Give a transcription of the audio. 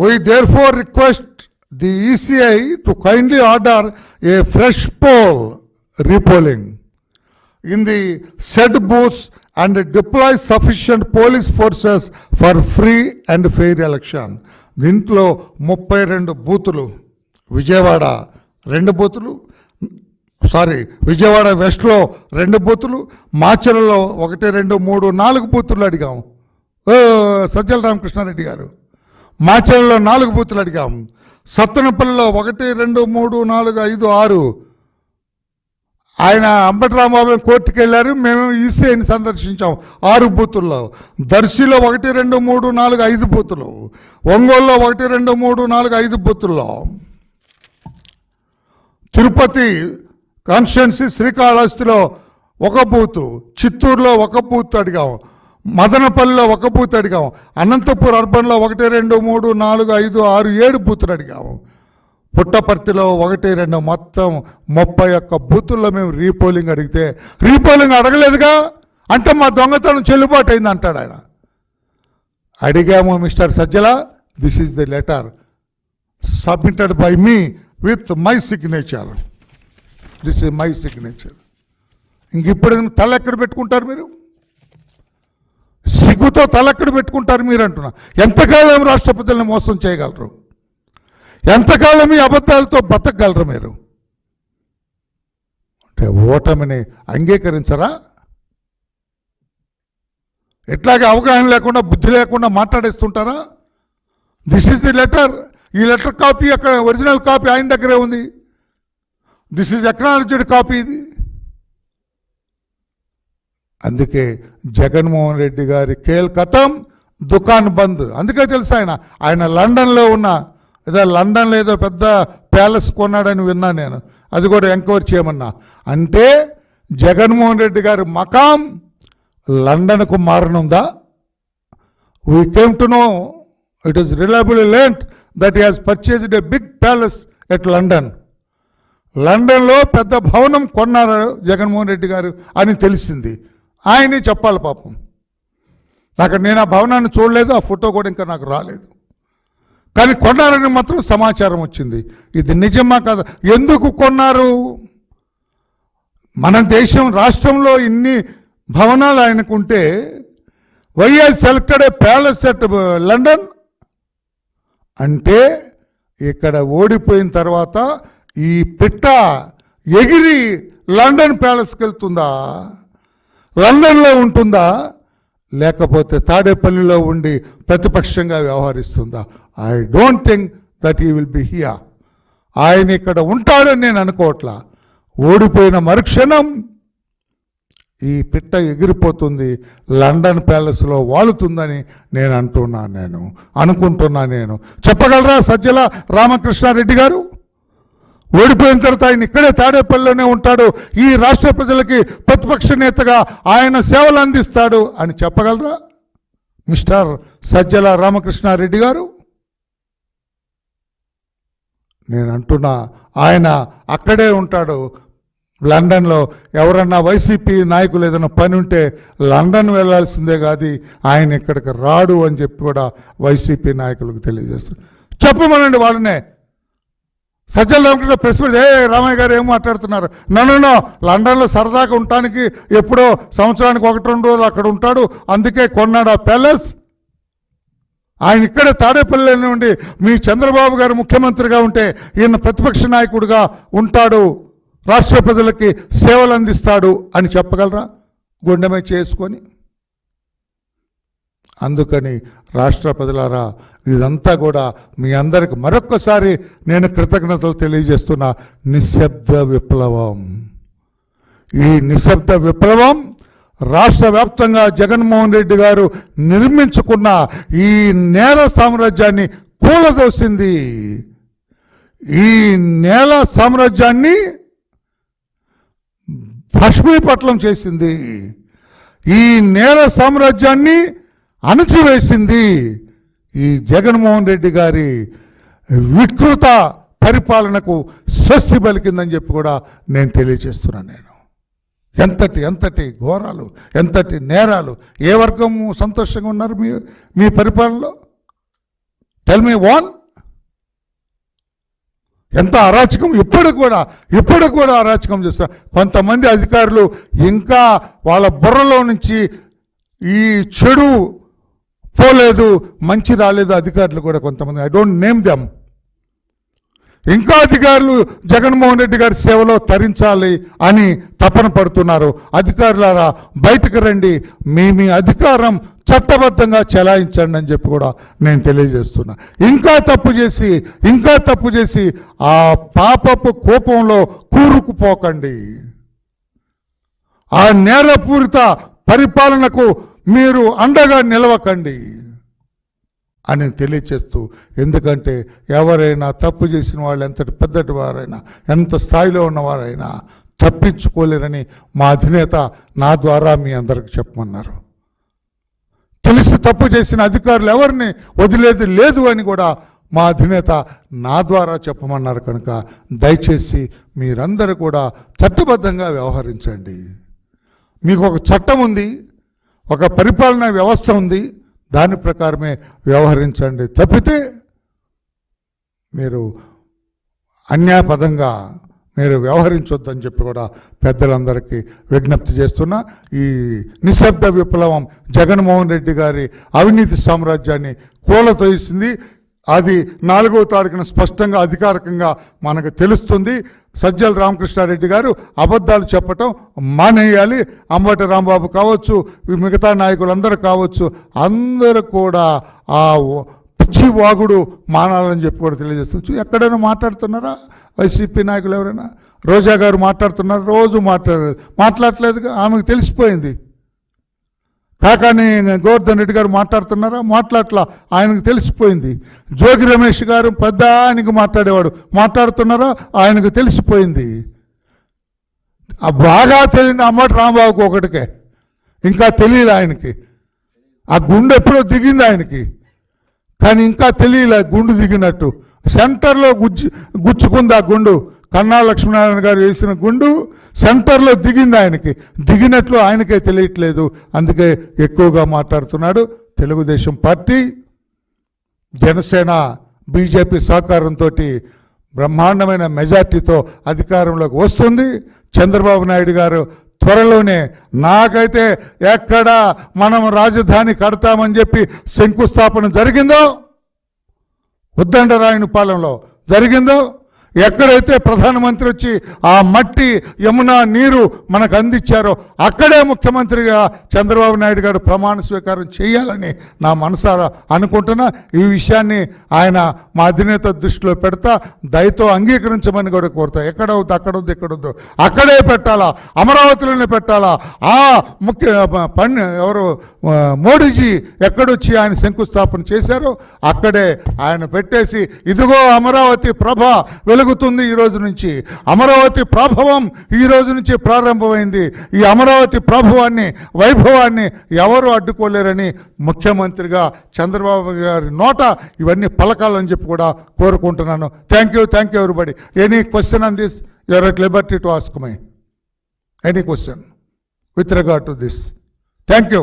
Why there for request the ECI to kindly order a fresh poll repolling in the said booths and deploy sufficient police forces for free and fair election దీంట్లో ముప్పై రెండు బూతులు విజయవాడ రెండు బూతులు sorry Vijayawada వెస్ట్లో రెండు బూతులు మాచలలో ఒకటి రెండు మూడు నాలుగు బూతులు అడిగాము సజ్జల రామకృష్ణారెడ్డి గారు మాచలలో నాలుగు బూతులు అడిగాం సత్తనపల్లిలో ఒకటి రెండు మూడు నాలుగు ఐదు ఆరు. ఆయన అంబటరామబాబు కోర్టుకు వెళ్ళారు మేము ఈసీఐని సందర్శించాం ఆరు బూతుల్లో. దర్శిలో ఒకటి రెండు మూడు నాలుగు ఐదు బూతులు. ఒంగోలులో ఒకటి రెండు మూడు నాలుగు ఐదు బూతుల్లో. తిరుపతి కాన్స్టిట్యున్సీ శ్రీకాళహస్తిలో ఒక బూతు చిత్తూరులో ఒక బూత్ అడిగాం మదనపల్లిలో ఒక బూత్ అడిగాం. అనంతపూర్ అర్బన్లో ఒకటి రెండు మూడు నాలుగు ఐదు ఆరు ఏడు బూతులు అడిగాము పుట్టపర్తిలో ఒకటి రెండు మొత్తం ముప్పై ఒక్క బూతుల్లో మేము రీపోలింగ్ అడిగితే రీపోలింగ్ అడగలేదుగా? అంటే మా దొంగతనం చెల్లుబాటు అయింది అంటాడు ఆయన. అడిగాము mister Sajjala this is the letter submitted by me with my signature this is my signature ఇంక ఇప్పుడు తల ఎక్కడ పెట్టుకుంటారు మీరు? సిగ్గుతో తల పెట్టుకుంటారు మీరు అంటున్నా ఎంతకాలం రాష్ట్రపతులను మోసం చేయగలరు? ఎంతకాలం ఈ అబద్ధాలతో బతకగలరు మీరు? అంటే ఓటమిని అంగీకరించరా? ఎట్లాగే అవగాహన లేకుండా బుద్ధి లేకుండా మాట్లాడేస్తుంటారా? దిస్ ఈజ్ ది లెటర్ ఈ లెటర్ కాపీ అక్కడ ఒరిజినల్ కాపీ ఆయన దగ్గరే ఉంది. దిస్ ఈజ్ ఎక్నాలజీడ్ కాపీ ఇది. అందుకే జగన్మోహన్ రెడ్డి గారి కేల్ కథం దుకాన్ బంద్. అందుకే తెలుసు ఆయన? ఆయన లండన్లో ఉన్న ఏదో లండన్లో ఏదో పెద్ద ప్యాలెస్ కొన్నాడని విన్నా నేను. అది కూడా ఎంక్వైరీ చేయమన్నా. అంటే జగన్మోహన్ రెడ్డి గారి మకాం లండన్కు మారనుందా? We came to know it is reliable learnt that he has purchased big palace at London లండన్లో పెద్ద భవనం కొన్నారు జగన్మోహన్ రెడ్డి గారు అని తెలిసింది. ఆయనే చెప్పాలి పాపం. నాకు నేను ఆ భవనాన్ని చూడలేదు ఆ ఫోటో కూడా ఇంకా నాకు రాలేదు. కానీ కొన్నారని మాత్రం సమాచారం వచ్చింది. ఇది నిజమా కదా? ఎందుకు కొన్నారు? మన దేశం రాష్ట్రంలో ఇన్ని భవనాలు ఆయనకుంటే YS selected a palace at London? అంటే ఇక్కడ ఓడిపోయిన తర్వాత ఈ పిట్ట ఎగిరి లండన్ ప్యాలెస్కి వెళ్తుందా? లండన్లో ఉంటుందా? లేకపోతే తాడేపల్లిలో ఉండి ప్రతిపక్షంగా వ్యవహరిస్తుందా? I don't think that he will be here ఆయన ఇక్కడ ఉంటాడని నేను అనుకోవట్లా. ఓడిపోయిన మరుక్షణం ఈ పిట్ట ఎగిరిపోతుంది. లండన్ ప్యాలెస్లో వాలుతుందని నేను అంటున్నాను నేను అనుకుంటున్నాను నేను. చెప్పగలరా సజ్జల రామకృష్ణారెడ్డి గారు? ఓడిపోయిన తర్వాత ఆయన ఇక్కడే తాడేపల్లిలోనే ఉంటాడు. ఈ రాష్ట్ర ప్రజలకి ప్రతిపక్ష నేతగా ఆయన సేవలు అందిస్తాడు అని చెప్పగలరా? మిస్టర్ సజ్జల రామకృష్ణారెడ్డి గారు? నేను అంటున్నా ఆయన అక్కడే ఉంటాడు. లండన్లో ఎవరన్నా వైసీపీ నాయకులు ఏదైనా పని ఉంటే లండన్ వెళ్ళాల్సిందే కాదు ఆయన ఇక్కడికి రాడు అని చెప్పి కూడా వైసీపీ నాయకులకు తెలియజేస్తారు. చెప్పమనండి వాళ్ళనే. సజ్జల రామకృష్ణ ప్రెస్ మీట్ ఏ రామయ్య గారు ఏం మాట్లాడుతున్నారు? నన్ను లండన్లో సరదాగా ఉండటానికి ఎప్పుడో సంవత్సరానికి ఒకటి రెండు రోజులు అక్కడ ఉంటాడు. అందుకే కొన్నాడు ఆ ప్యాలెస్. ఆయన ఇక్కడే తాడేపల్లి నుండి మీ చంద్రబాబు గారు ముఖ్యమంత్రిగా ఉంటే ఈయన ప్రతిపక్ష నాయకుడిగా ఉంటాడు. రాష్ట్ర ప్రజలకి సేవలు అందిస్తాడు అని చెప్పగలరా? గుండెమే చేసుకొని. అందుకని రాష్ట్ర ప్రజలారా ఇదంతా కూడా మీ అందరికి మరొక్కసారి నేను కృతజ్ఞతలు తెలియజేస్తున్న నిశ్శబ్ద విప్లవం. ఈ నిశ్శబ్ద విప్లవం రాష్ట్ర వ్యాప్తంగా జగన్మోహన్ రెడ్డి గారు నిర్మించుకున్న ఈ నేల సామ్రాజ్యాన్ని కూలదోసింది. ఈ నేల సామ్రాజ్యాన్ని భస్మీపట్లం చేసింది. ఈ నేల సామ్రాజ్యాన్ని అణచివేసింది ఈ జగన్మోహన్ రెడ్డి గారి వికృత పరిపాలనకు స్వస్తి పలికిందని చెప్పి కూడా నేను తెలియజేస్తున్నాను నేను. ఎంతటి ఎంతటి ఘోరాలు ఎంతటి నేరాలు ఏ వర్గం సంతోషంగా ఉన్నారు మీ మీ పరిపాలనలో? టెల్ మీ వన్ ఎంత అరాచకం ఇప్పుడు కూడా ఇప్పుడు కూడా అరాచకం చేస్తారు కొంతమంది అధికారులు ఇంకా వాళ్ళ బుర్రలో నుంచి ఈ చెడు పోలేదు మంచి రాలేదు అధికారులు కూడా కొంతమంది. ఐ డోంట్ నేమ్ దెమ్ ఇంకా అధికారులు జగన్మోహన్ రెడ్డి గారి సేవలో తరించాలి అని తపన పడుతున్నారు. అధికారులారా బయటకు రండి. మీ మీ అధికారం చట్టబద్ధంగా చెలాయించండి అని చెప్పి కూడా నేను తెలియజేస్తున్నా. ఇంకా తప్పు చేసి ఇంకా తప్పు చేసి ఆ పాపపు కోపంలో కూరుకుపోకండి. ఆ నేరపూరిత పరిపాలనకు మీరు అండగా నిలవకండి అని తెలియచేస్తూ ఎందుకంటే ఎవరైనా తప్పు చేసిన వాళ్ళు ఎంతటి పెద్దటి వారైనా ఎంత స్థాయిలో ఉన్నవారైనా తప్పించుకోలేరని మా అధినేత నా ద్వారా మీ అందరికి చెప్పమన్నారు. తెలిసి తప్పు చేసిన అధికారులు ఎవరిని వదిలేది లేదు అని కూడా మా అధినేత నా ద్వారా చెప్పమన్నారు కనుక దయచేసి మీరందరూ కూడా చట్టబద్ధంగా వ్యవహరించండి. మీకు ఒక చట్టం ఉంది. ఒక పరిపాలనా వ్యవస్థ ఉంది దాని ప్రకారమే వ్యవహరించండి. తప్పితే మీరు అన్యాయపదంగా మీరు వ్యవహరించొద్దని చెప్పి కూడా పెద్దలందరికీ విజ్ఞప్తి చేస్తున్నా. ఈ నిశ్శబ్ద విప్లవం జగన్మోహన్ రెడ్డి గారి అవినీతి సామ్రాజ్యాన్ని కూలతోయిసింది. అది నాలుగవ తారీఖున స్పష్టంగా అధికారికంగా మనకు తెలుస్తుంది. సజ్జల రామకృష్ణారెడ్డి గారు అబద్ధాలు చెప్పటం మానేయాలి. అంబటి రాంబాబు కావచ్చు మిగతా నాయకులందరూ కావచ్చు అందరూ కూడా ఆ పిచ్చి వాగుడు మానాలని చెప్పి కూడా తెలియజేస్తుంది ఎక్కడైనా మాట్లాడుతున్నారా? వైసీపీ నాయకులు ఎవరైనా? రోజా గారు మాట్లాడుతున్నారు రోజు మాట్లాడారు మాట్లాడలేదుగా ఆమెకు తెలిసిపోయింది. కాకాని గోవర్ధన్ రెడ్డి గారు మాట్లాడుతున్నారా? మాట్లాడలా ఆయనకు తెలిసిపోయింది. జోగి రమేష్ గారు పెద్ద ఆయనకు మాట్లాడేవాడు. మాట్లాడుతున్నారా? ఆయనకు తెలిసిపోయింది. బాగా తెలియదు అమ్మటి రాంబాబుకి ఒకటికే. ఇంకా తెలియదు ఆయనకి. ఆ గుండె ఎప్పుడో దిగింది ఆయనకి. కానీ ఇంకా తెలియలే గుండు దిగినట్టు. సెంటర్లో గుజ్జు గుచ్చుకుంది ఆ గుండు. కన్నా లక్ష్మీనారాయణ గారు వేసిన గుండు సెంటర్లో దిగింది ఆయనకి. దిగినట్లు ఆయనకే తెలియట్లేదు. అందుకే ఎక్కువగా మాట్లాడుతున్నాడు. తెలుగుదేశం పార్టీ జనసేన బీజేపీ సహకారంతో బ్రహ్మాండమైన మెజార్టీతో అధికారంలోకి వస్తుంది. చంద్రబాబు నాయుడు గారు త్వరలోనే నాకైతే ఎక్కడ మనం రాజధాని కడతామని చెప్పి శంకుస్థాపన జరిగిందో ఉద్దండరాయుని పాలెంలో జరిగిందో ఎక్కడైతే ప్రధానమంత్రి వచ్చి ఆ మట్టి యమున నీరు మనకు అందించారో అక్కడే ముఖ్యమంత్రిగా చంద్రబాబు నాయుడు గారు ప్రమాణ స్వీకారం చేయాలని నా మనసారా అనుకుంటున్నా. ఈ విషయాన్ని ఆయన మా అధినేత దృష్టిలో పెడతా దయతో అంగీకరించమని కూడా కోరుతా. ఎక్కడవుద్దు అక్కడవుద్దు ఎక్కడొద్దు అక్కడే పెట్టాలా అమరావతిలోనే పెట్టాలా? ఆ ముఖ్య పన్ను ఎవరు మోడీజీ ఎక్కడొచ్చి ఆయన శంకుస్థాపన చేశారో అక్కడే ఆయన పెట్టేసి ఇదిగో అమరావతి ప్రభ వెలుగుతుంది ఈ రోజు నుంచి. అమరావతి ప్రభావం ఈ రోజు నుంచి ప్రారంభమైంది. ఈ అమరావతి ప్రభావాన్ని వైభవాన్ని ఎవరు అడ్డుకోలేరని ముఖ్యమంత్రిగా చంద్రబాబు గారి నోట ఇవన్నీ పలకాలని చెప్పి కూడా కోరుకుంటున్నాను. Thank you thank you everybody any question on this your at liberty to ask my any question with regard to this thank you